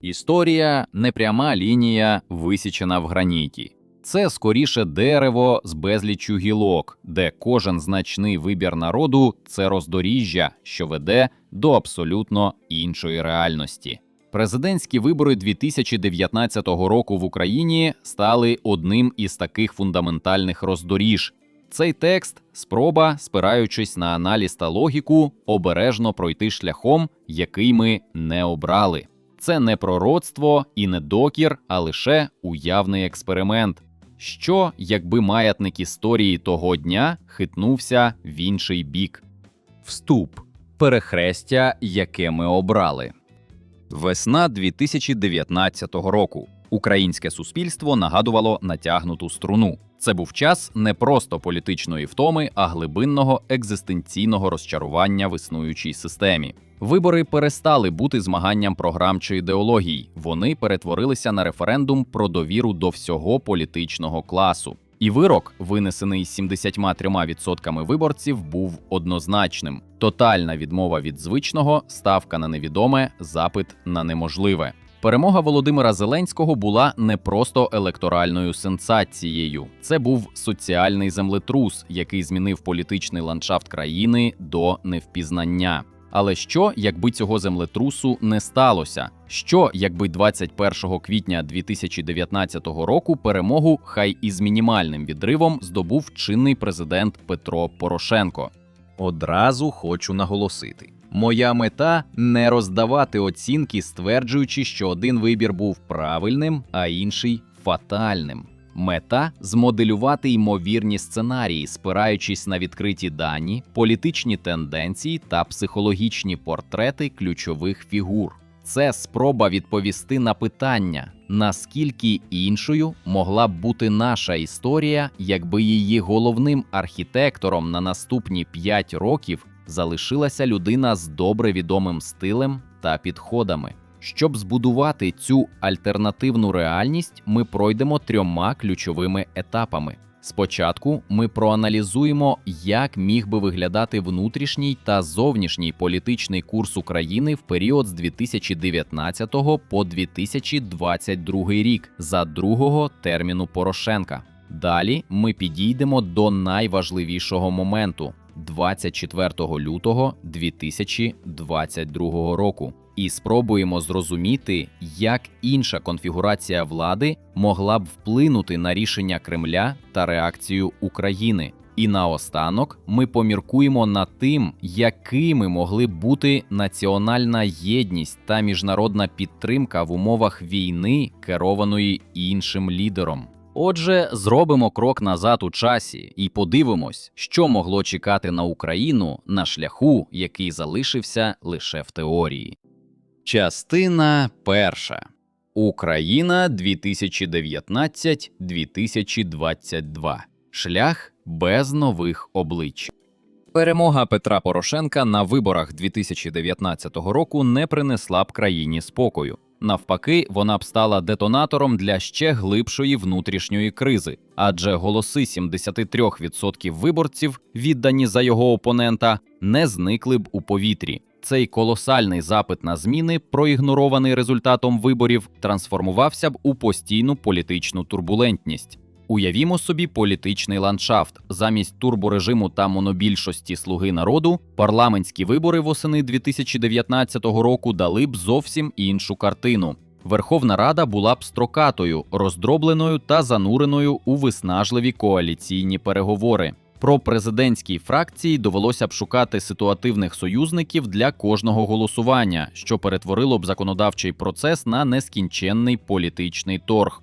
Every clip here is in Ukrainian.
Історія не пряма лінія, висічена в граніті. Це скоріше дерево з безліччю гілок, де кожен значний вибір народу це роздоріжжя, що веде до абсолютно іншої реальності. Президентські вибори 2019 року в Україні стали одним із таких фундаментальних роздоріж. Цей текст спроба, спираючись на аналіз та логіку, обережно пройти шляхом, який ми не обрали. Це не пророцтво і не докір, а лише уявний експеримент. Що, якби маятник історії того дня хитнувся в інший бік? Вступ перехрестя, яке ми обрали. Весна 2019 року. Українське суспільство нагадувало натягнуту струну. Це був час не просто політичної втоми, а глибинного екзистенційного розчарування в існуючій системі. Вибори перестали бути змаганням програм чи ідеологій. Вони перетворилися на референдум про довіру до всього політичного класу. І вирок, винесений 73% виборців, був однозначним: тотальна відмова від звичного, ставка на невідоме, запит на неможливе. Перемога Володимира Зеленського була не просто електоральною сенсацією, це був соціальний землетрус, який змінив політичний ландшафт країни до невпізнання. Але що, якби цього землетрусу не сталося? Що, якби 21 квітня 2019 року перемогу, хай із мінімальним відривом, здобув чинний президент Петро Порошенко? Одразу хочу наголосити: моя мета не роздавати оцінки, стверджуючи, що один вибір був правильним, а інший фатальним. Мета змоделювати ймовірні сценарії, спираючись на відкриті дані, політичні тенденції та психологічні портрети ключових фігур. Це спроба відповісти на питання, наскільки іншою могла б бути наша історія, якби її головним архітектором на наступні 5 років залишилася людина з добре відомим стилем та підходами. Щоб збудувати цю альтернативну реальність, ми пройдемо трьома ключовими етапами. Спочатку ми проаналізуємо, як міг би виглядати внутрішній та зовнішній політичний курс України в період з 2019 по 2022 рік за другого терміну Порошенка. Далі ми підійдемо до найважливішого моменту 24 лютого 2022 року і спробуємо зрозуміти, як інша конфігурація влади могла б вплинути на рішення Кремля та реакцію України. І наостанок ми поміркуємо над тим, якими могли б бути національна єдність та міжнародна підтримка в умовах війни, керованої іншим лідером. Отже, зробимо крок назад у часі і подивимось, що могло чекати на Україну на шляху, який залишився лише в теорії. Частина перша Україна 2019-2022 Шлях без нових облич. Перемога Петра Порошенка на виборах 2019 року не принесла б країні спокою. Навпаки, вона б стала детонатором для ще глибшої внутрішньої кризи, адже голоси 73% виборців, віддані за його опонента, не зникли б у повітрі. Цей колосальний запит на зміни, проігнорований результатом виборів, трансформувався б у постійну політичну турбулентність. Уявімо собі політичний ландшафт. Замість турборежиму та монобільшості слуги народу парламентські вибори восени 2019 року дали б зовсім іншу картину. Верховна Рада була б строкатою, роздробленою та зануреною у виснажливі коаліційні переговори. Про президентській фракції довелося б шукати ситуативних союзників для кожного голосування, що перетворило б законодавчий процес на нескінченний політичний торг.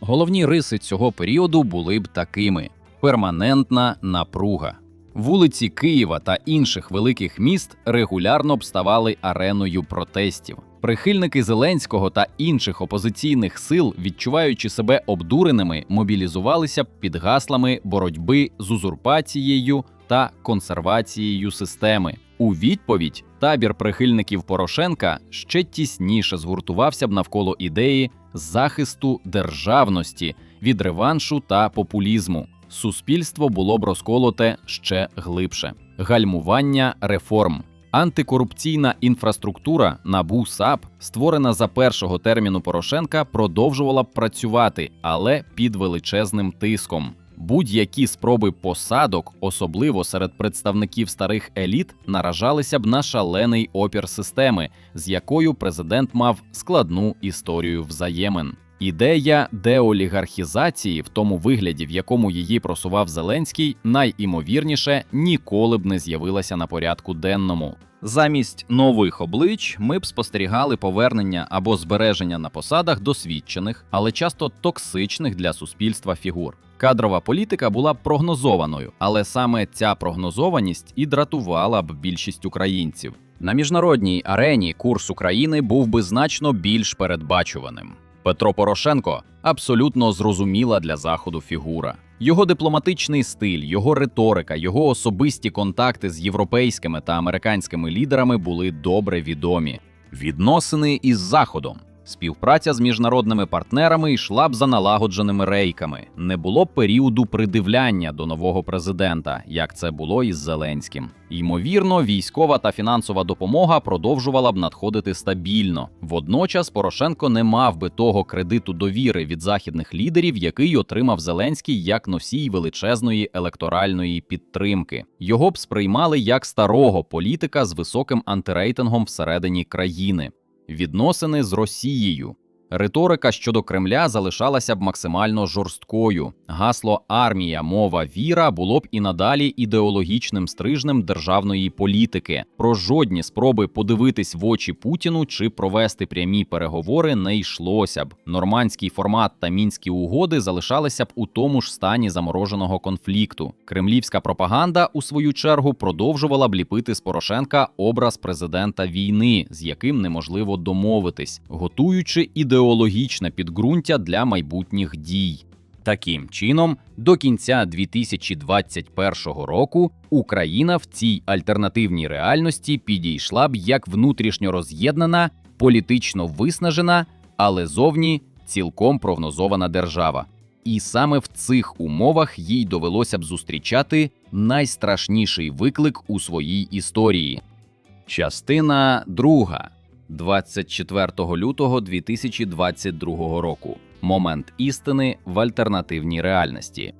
Головні риси цього періоду були б такими: перманентна напруга. Вулиці Києва та інших великих міст регулярно б ставали ареною протестів. Прихильники Зеленського та інших опозиційних сил, відчуваючи себе обдуреними, мобілізувалися під гаслами боротьби з узурпацією та консервацією системи. У відповідь табір прихильників Порошенка ще тісніше згуртувався б навколо ідеї захисту державності від реваншу та популізму. Суспільство було б розколоте ще глибше. Гальмування реформ. Антикорупційна інфраструктура НАБУ САП, створена за першого терміну Порошенка, продовжувала б працювати, але під величезним тиском. Будь-які спроби посадок, особливо серед представників старих еліт, наражалися б на шалений опір системи, з якою президент мав складну історію взаємин. Ідея деолігархізації в тому вигляді, в якому її просував Зеленський, найімовірніше ніколи б не з'явилася на порядку денному. Замість нових облич ми б спостерігали повернення або збереження на посадах досвідчених, але часто токсичних для суспільства фігур. Кадрова політика була б прогнозованою, але саме ця прогнозованість і дратувала б більшість українців. На міжнародній арені курс України був би значно більш передбачуваним. Петро Порошенко абсолютно зрозуміла для заходу фігура. Його дипломатичний стиль, його риторика, його особисті контакти з європейськими та американськими лідерами були добре відомі. Відносини із Заходом. Співпраця з міжнародними партнерами йшла б за налагодженими рейками. Не було б періоду придивляння до нового президента, як це було із Зеленським. Ймовірно, військова та фінансова допомога продовжувала б надходити стабільно. Водночас Порошенко не мав би того кредиту довіри від західних лідерів, який отримав Зеленський як носій величезної електоральної підтримки. Його б сприймали як старого політика з високим антирейтингом всередині країни відносини з Росією. Риторика щодо Кремля залишалася б максимально жорсткою. Гасло армія, мова, віра було б і надалі ідеологічним стрижнем державної політики. Про жодні спроби подивитись в очі Путіну чи провести прямі переговори не йшлося б. Нормандський формат та мінські угоди залишалися б у тому ж стані замороженого конфлікту. Кремлівська пропаганда, у свою чергу, продовжувала б ліпити з Порошенка образ президента війни, з яким неможливо домовитись, готуючи ідеологічну ідеологічне підґрунтя для майбутніх дій. Таким чином, до кінця 2021 року Україна в цій альтернативній реальності підійшла б як внутрішньо роз'єднана, політично виснажена, але зовні цілком прогнозована держава. І саме в цих умовах їй довелося б зустрічати найстрашніший виклик у своїй історії. Частина друга. 24 лютого 2022 року. Момент істини в альтернативній реальності.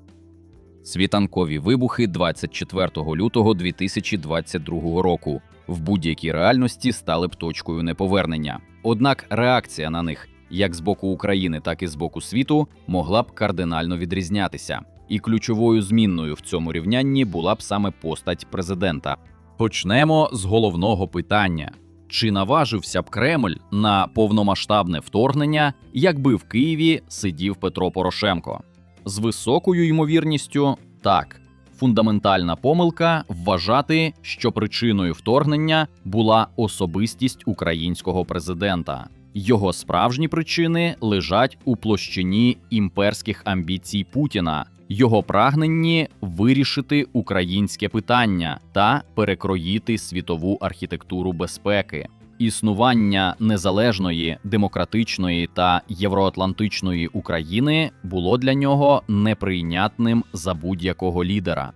Світанкові вибухи 24 лютого 2022 року в будь-якій реальності стали б точкою неповернення. Однак реакція на них, як з боку України, так і з боку світу, могла б кардинально відрізнятися. І ключовою змінною в цьому рівнянні була б саме постать президента. Почнемо з головного питання. Чи наважився б Кремль на повномасштабне вторгнення, якби в Києві сидів Петро Порошенко? З високою ймовірністю так. Фундаментальна помилка вважати, що причиною вторгнення була особистість українського президента. Його справжні причини лежать у площині імперських амбіцій Путіна, його прагненні вирішити українське питання та перекроїти світову архітектуру безпеки. Існування незалежної, демократичної та євроатлантичної України було для нього неприйнятним за будь-якого лідера.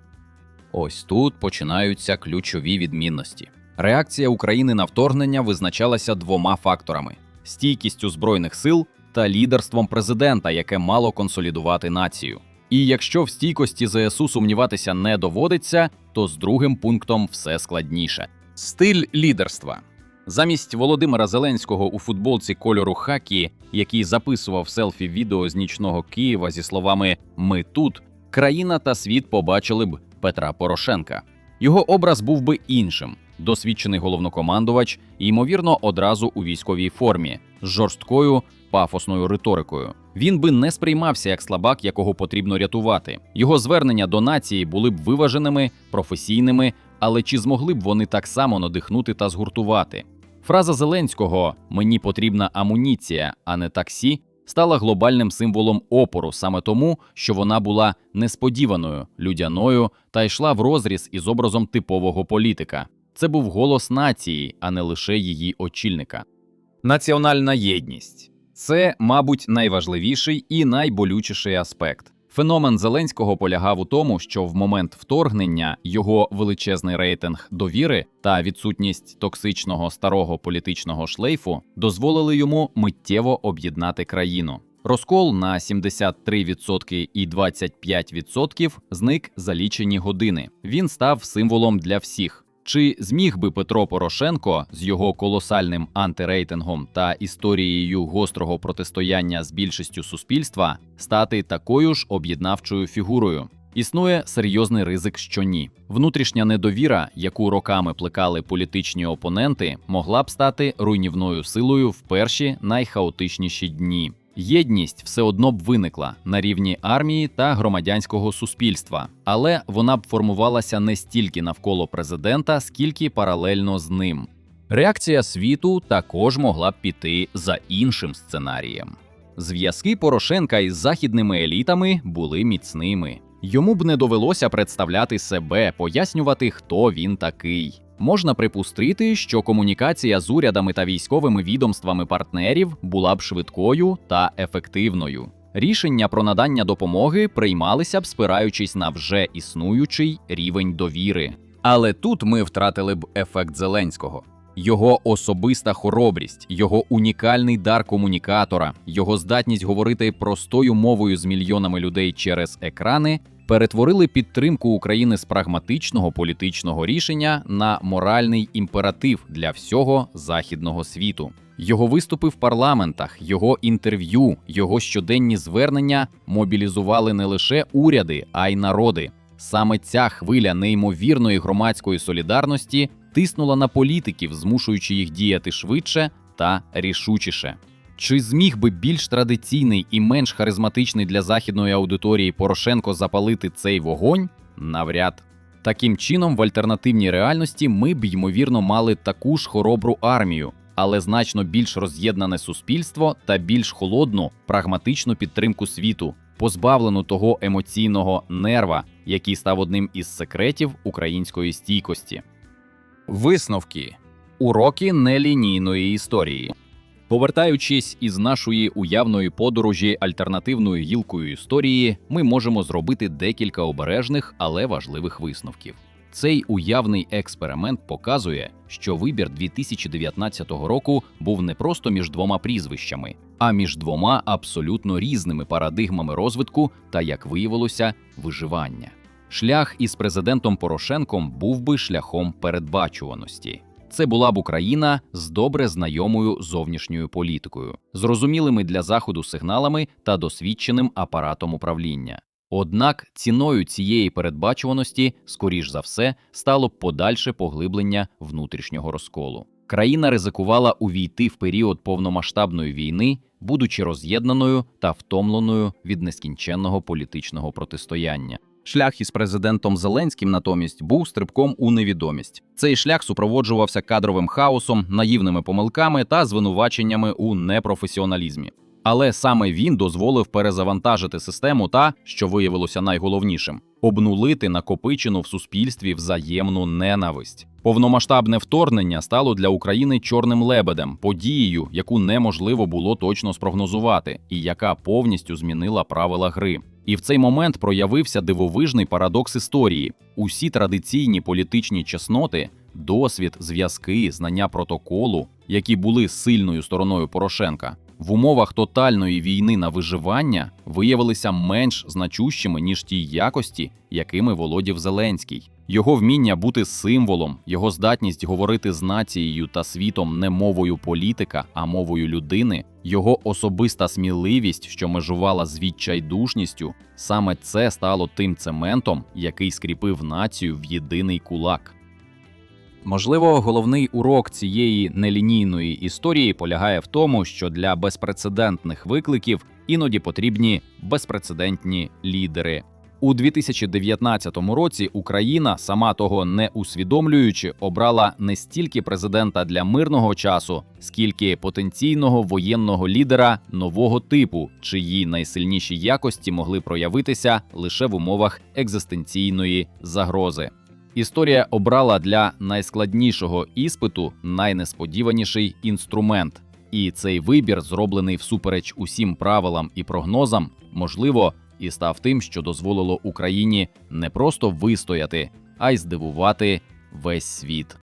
Ось тут починаються ключові відмінності. Реакція України на вторгнення визначалася двома факторами: стійкістю збройних сил та лідерством президента, яке мало консолідувати націю. І якщо в стійкості ЗСУ сумніватися не доводиться, то з другим пунктом все складніше. Стиль лідерства. Замість Володимира Зеленського у футболці кольору хакі, який записував селфі відео з нічного Києва зі словами Ми тут, країна та світ побачили б Петра Порошенка. Його образ був би іншим. Досвідчений головнокомандувач, ймовірно, одразу у військовій формі з жорсткою пафосною риторикою. Він би не сприймався як слабак, якого потрібно рятувати. Його звернення до нації були б виваженими, професійними, але чи змогли б вони так само надихнути та згуртувати? Фраза Зеленського Мені потрібна амуніція, а не таксі стала глобальним символом опору саме тому, що вона була несподіваною, людяною та йшла в розріз із образом типового політика. Це був голос нації, а не лише її очільника. Національна єдність це, мабуть, найважливіший і найболючіший аспект. Феномен Зеленського полягав у тому, що в момент вторгнення його величезний рейтинг довіри та відсутність токсичного старого політичного шлейфу дозволили йому миттєво об'єднати країну. Розкол на 73% і 25% зник за лічені години. Він став символом для всіх. Чи зміг би Петро Порошенко з його колосальним антирейтингом та історією гострого протистояння з більшістю суспільства стати такою ж об'єднавчою фігурою? Існує серйозний ризик, що ні. Внутрішня недовіра, яку роками плекали політичні опоненти, могла б стати руйнівною силою в перші найхаотичніші дні. Єдність все одно б виникла на рівні армії та громадянського суспільства, але вона б формувалася не стільки навколо президента, скільки паралельно з ним. Реакція світу також могла б піти за іншим сценарієм. Зв'язки Порошенка із західними елітами були міцними. Йому б не довелося представляти себе, пояснювати, хто він такий. Можна припустити, що комунікація з урядами та військовими відомствами партнерів була б швидкою та ефективною. Рішення про надання допомоги приймалися б спираючись на вже існуючий рівень довіри. Але тут ми втратили б ефект Зеленського. Його особиста хоробрість, його унікальний дар комунікатора, його здатність говорити простою мовою з мільйонами людей через екрани перетворили підтримку України з прагматичного політичного рішення на моральний імператив для всього західного світу. Його виступи в парламентах, його інтерв'ю, його щоденні звернення мобілізували не лише уряди, а й народи. Саме ця хвиля неймовірної громадської солідарності тиснула на політиків, змушуючи їх діяти швидше та рішучіше. Чи зміг би більш традиційний і менш харизматичний для західної аудиторії Порошенко запалити цей вогонь? Навряд. Таким чином, в альтернативній реальності ми б ймовірно мали таку ж хоробру армію, але значно більш роз'єднане суспільство та більш холодну, прагматичну підтримку світу, позбавлену того емоційного нерва, який став одним із секретів української стійкості. Висновки уроки нелінійної історії. Повертаючись із нашої уявної подорожі альтернативною гілкою історії, ми можемо зробити декілька обережних, але важливих висновків. Цей уявний експеримент показує, що вибір 2019 року був не просто між двома прізвищами, а між двома абсолютно різними парадигмами розвитку та, як виявилося, виживання. Шлях із президентом Порошенком був би шляхом передбачуваності. Це була б Україна з добре знайомою зовнішньою політикою, зрозумілими для заходу сигналами та досвідченим апаратом управління. Однак ціною цієї передбачуваності, скоріш за все, стало подальше поглиблення внутрішнього розколу. Країна ризикувала увійти в період повномасштабної війни, будучи роз'єднаною та втомленою від нескінченного політичного протистояння. Шлях із президентом Зеленським натомість був стрибком у невідомість. Цей шлях супроводжувався кадровим хаосом, наївними помилками та звинуваченнями у непрофесіоналізмі. Але саме він дозволив перезавантажити систему та, що виявилося найголовнішим, обнулити накопичену в суспільстві взаємну ненависть. Повномасштабне вторгнення стало для України чорним лебедем, подією, яку неможливо було точно спрогнозувати, і яка повністю змінила правила гри. І в цей момент проявився дивовижний парадокс історії: усі традиційні політичні чесноти, досвід, зв'язки, знання протоколу, які були сильною стороною Порошенка, в умовах тотальної війни на виживання виявилися менш значущими ніж ті якості, якими володів Зеленський. Його вміння бути символом, його здатність говорити з нацією та світом не мовою політика, а мовою людини, його особиста сміливість, що межувала з відчайдушністю, саме це стало тим цементом, який скріпив націю в єдиний кулак. Можливо, головний урок цієї нелінійної історії полягає в тому, що для безпрецедентних викликів іноді потрібні безпрецедентні лідери. У 2019 році Україна, сама того не усвідомлюючи, обрала не стільки президента для мирного часу, скільки потенційного воєнного лідера нового типу, чиї найсильніші якості могли проявитися лише в умовах екзистенційної загрози. Історія обрала для найскладнішого іспиту найнесподіваніший інструмент, і цей вибір, зроблений всупереч усім правилам і прогнозам, можливо, і став тим, що дозволило Україні не просто вистояти, а й здивувати весь світ.